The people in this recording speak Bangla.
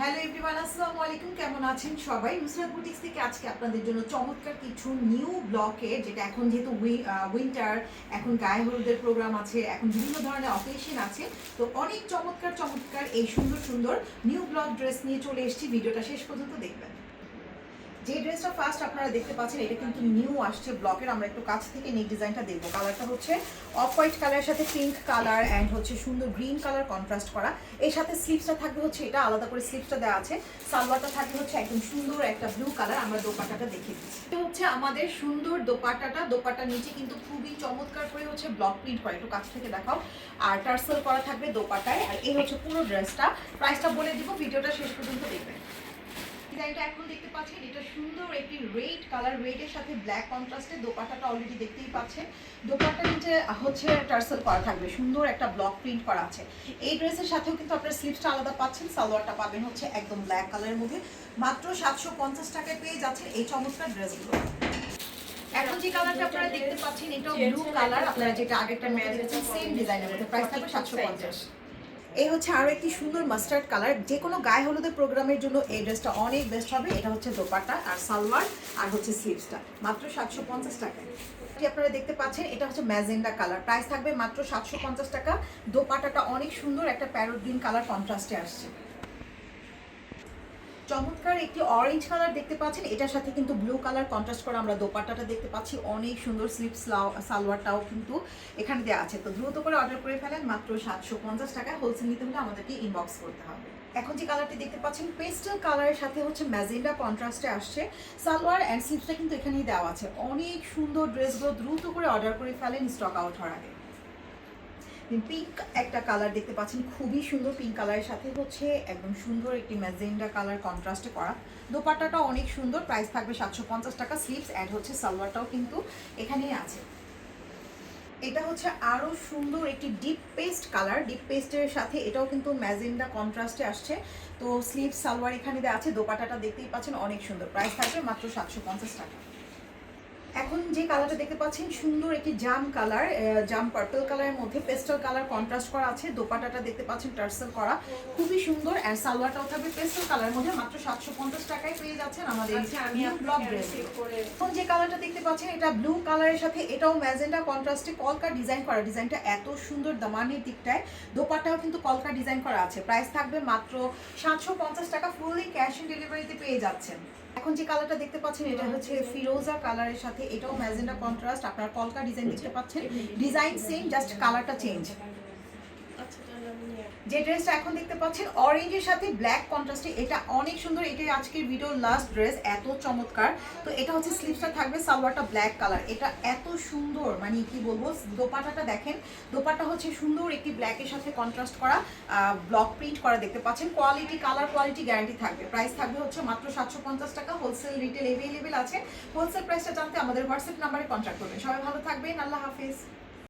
হ্যালো এভরিওয়ান আসসালামু আলাইকুম কেমন আছেন সবাই? নুসরাত বুটিক্স থেকে আজকে আপনাদের জন্য চমৎকার কিছু নিউ ব্লকে যেটা এখন যেহেতু উইন্টার এখন গায়ে হলুদের প্রোগ্রাম আছে, এখন বিভিন্ন ধরনের অকেশন আছে, তো অনেক চমৎকার চমৎকার এই সুন্দর সুন্দর নিউ ব্লক ড্রেস নিয়ে চলে এসেছি। ভিডিওটা শেষ পর্যন্ত দেখবেন। যে ড্রেসটা ফার্স্ট আপনারা দেখতে পাচ্ছেন, এটা কিন্তু নিউ আসছে ব্লকের আমরা একটু কাছ থেকে নেক ডিজাইনটা দেখব। কালারটা হচ্ছে অফ হোয়াইট কালারের সাথে পিঙ্ক কালার অ্যান্ড হচ্ছে সুন্দর গ্রিন কালার কন্ট্রাস্ট করা। এর সাথে স্লিপসটা থাকবে হচ্ছে এটা, আলাদা করে স্লিপসটা দেওয়া আছে। সালোয়ারটা থাকবে হচ্ছে একদম সুন্দর একটা ব্লু কালার আমরা দোপাটাটা দেখে দিচ্ছি। হচ্ছে আমাদের সুন্দর দোপাটাটা দোপাটার নিচে কিন্তু খুবই চমৎকার করে হচ্ছে ব্লক প্রিন্ট করা। একটু কাছ থেকে দেখাও। আর টার্সেল করা থাকবে দোপাটায় আর এই হচ্ছে পুরো ড্রেসটা প্রাইসটা বলে দিব, ভিডিওটা শেষ পর্যন্ত দেখবেন। ডিজাইনটা এখন দেখতে পাচ্ছেন, এটা সুন্দর একটি রেড কালার রেডের সাথে ব্ল্যাক কন্ট্রাস্টে দোপাটাটা অলরেডি দেখতেই পাচ্ছেন। দোপাটার নিচে হচ্ছে টার্সেল করা থাকবে, সুন্দর একটা ব্লক প্রিন্ট করা আছে। এই ড্রেসের সাথেও কিন্তু আপনার স্লিপসটা আলাদা পাচ্ছেন, সালোয়ারটা পাবেন হচ্ছে একদম ব্ল্যাক কালারের মধ্যে। মাত্র সাতশো পঞ্চাশ টাকায় পেয়ে যাচ্ছেন এই চমৎকার ড্রেসগুলো এখন যে কালারটা আপনারা দেখতে পাচ্ছেন, এটাও ব্লু কালার আপনারা যেটা আগেরটা ম্যাচ সেম ডিজাইনের মধ্যে প্রাইস থাকবে সাতশো পঞ্চাশ। এই হচ্ছে আরও একটি সুন্দর মাস্টার্ড কালার যে কোনো গায়ে হলুদের প্রোগ্রামের জন্য এই ড্রেসটা অনেক বেস্ট হবে। এটা হচ্ছে দোপাটা আর সালোয়ার আর হচ্ছে স্লিভসটা মাত্র সাতশো পঞ্চাশ টাকায় আপনারা দেখতে পাচ্ছেন, এটা হচ্ছে ম্যাজেন্ডা কালার প্রাইস থাকবে মাত্র সাতশো পঞ্চাশ টাকা। দোপাটাটা অনেক সুন্দর একটা প্যারোট গ্রিন কালার কন্ট্রাস্টে আসছে। চমৎকার একটি অরেঞ্জ কালার দেখতে পাচ্ছেন। এটার সাথে কিন্তু ব্লু কালার কন্ট্রাস্ট করা আমরা দোপাট্টাটা দেখতে পাচ্ছি। অনেক সুন্দর স্লিপ সালোয়ারটাও কিন্তু এখানে দেওয়া আছে। তো দ্রুত করে অর্ডার করে ফেলেন, মাত্র সাতশো পঞ্চাশ টাকা হোলসেল নিতে হলে আমাদেরকে ইনবক্স করতে হবে। এখন যে কালারটি দেখতে পাচ্ছেন পেস্টাল কালারের সাথে হচ্ছে ম্যাজেন্ডা কন্ট্রাস্টে আসছে। সালোয়ার অ্যান্ড স্লিপসটা কিন্তু এখানেই দেওয়া আছে। অনেক সুন্দর ড্রেসগুলো দ্রুত করে অর্ডার করে ফেলেন স্টক আউট হওয়ার আগে। পিঙ্ক একটা কালার দেখতে পাচ্ছেন। খুবই সুন্দর পিঙ্ক কালারের সাথে হচ্ছে একদম সুন্দর একটি ম্যাজেন্ডা কালার কন্ট্রাস্টে করা। দোপাট্টাটা অনেক সুন্দর প্রাইস থাকবে সাতশো পঞ্চাশ টাকা। স্লিপস অ্যাড হচ্ছে সালোয়ারটাও কিন্তু এখানেই আছে। এটা হচ্ছে আরও সুন্দর একটি ডিপ পেস্ট কালার ডিপ পেস্টের সাথে এটাও কিন্তু ম্যাজেন্ডা কন্ট্রাস্টে আসছে। তো স্লিভ সালোয়ার এখানে আছে। দোপাটাটা দেখতেই পাচ্ছেন অনেক সুন্দর। প্রাইস থাকবে মাত্র সাতশো পঞ্চাশ টাকা। এখন যে কালারটা দেখতে পাচ্ছেন সুন্দর একটি জাম কালার জাম পার্পল কালারের মধ্যে পেস্টাল কালার কন্ট্রাস্ট করা আছে দোপাটাটা দেখতে পাচ্ছেন টার্সেল করা। খুবই সুন্দর আর সালোয়ারটাও থাকবে পেস্টাল কালারের মধ্যে মাত্র সাতশো পঞ্চাশ টাকায় পেয়ে যাচ্ছেন আমাদের আচ্ছা, এখন যে কালারটা দেখতে পাচ্ছেন এটা ব্লু কালারের সাথে এটাও ম্যাজেন্ডা কন্ট্রাস্টে কলকা ডিজাইন করা। ডিজাইনটা এত সুন্দর দামানির দিকটায় দোপাটাও কিন্তু কলকা ডিজাইন করা আছে। প্রাইস থাকবে মাত্র সাতশো পঞ্চাশ টাকা ফুললি ক্যাশ অন ডেলিভারিতে পেয়ে যাচ্ছেন। এখন যে কালারটা দেখতে পাচ্ছেন এটা হচ্ছে ফিরোজা কালারের সাথে এটাও ম্যাজেন্ডা কন্ট্রাস্ট আপনার কলকা ডিজাইন দেখতে পাচ্ছেন। ডিজাইন সেম জাস্ট কালারটা চেঞ্জ যে ড্রেসটা এখন দেখতে পাচ্ছেন অরেঞ্জের সাথে ব্ল্যাক কন্ট্রাস্টে এটা অনেক সুন্দর, এটাই আজকের ভিডিওর লাস্ট ড্রেস এত চমৎকার। তো এটা হচ্ছে স্লিভসটা থাকবে সালোয়ারটা ব্ল্যাক কালার এটা এত সুন্দর মানে কি বলব দোপাটাটা দেখেন দোপাটা হচ্ছে সুন্দর একটি ব্ল্যাকের সাথে কন্ট্রাস্ট করা ব্লক প্রিন্ট করা দেখতে পাচ্ছেন। কোয়ালিটি কালার কোয়ালিটি গ্যারান্টি থাকবে। প্রাইস থাকবে হচ্ছে মাত্র সাতশো পঞ্চাশ টাকা হোলসেল রিটেল এভেলেবেল আছে। হোলসেল প্রাইসটা জানতে আমাদের হোয়াটসঅ্যাপ নাম্বারে কন্ট্যাক্ট করবেন। সবাই ভালো থাকবেন, আল্লাহ হাফিজ।